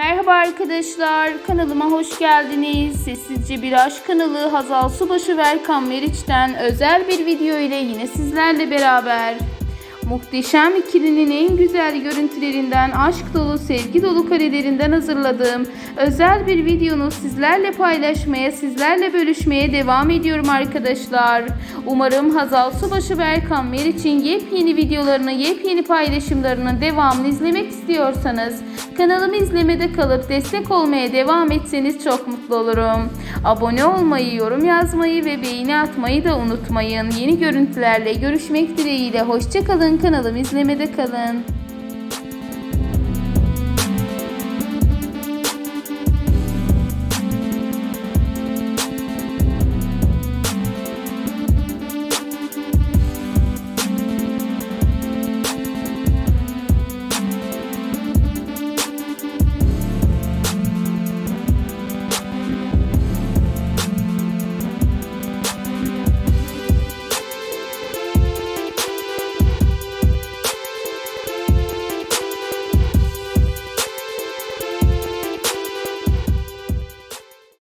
Merhaba arkadaşlar, kanalıma hoş geldiniz. Sessizce Bir Aşk kanalı Hazal Subaşı ve Erkan Meriç'ten özel bir video ile yine sizlerle beraber. Muhteşem ikilinin en güzel görüntülerinden, aşk dolu, sevgi dolu karelerinden hazırladığım özel bir videonu sizlerle paylaşmaya, sizlerle bölüşmeye devam ediyorum arkadaşlar. Umarım Hazal Subaşı ve Erkan Meriç'in yepyeni videolarını, yepyeni paylaşımlarının devamını izlemek istiyorsanız kanalımı izlemede kalıp destek olmaya devam etseniz çok mutlu olurum. Abone olmayı, yorum yazmayı ve beğeni atmayı da unutmayın. Yeni görüntülerle görüşmek dileğiyle. Hoşçakalın kanalımı izlemede kalın.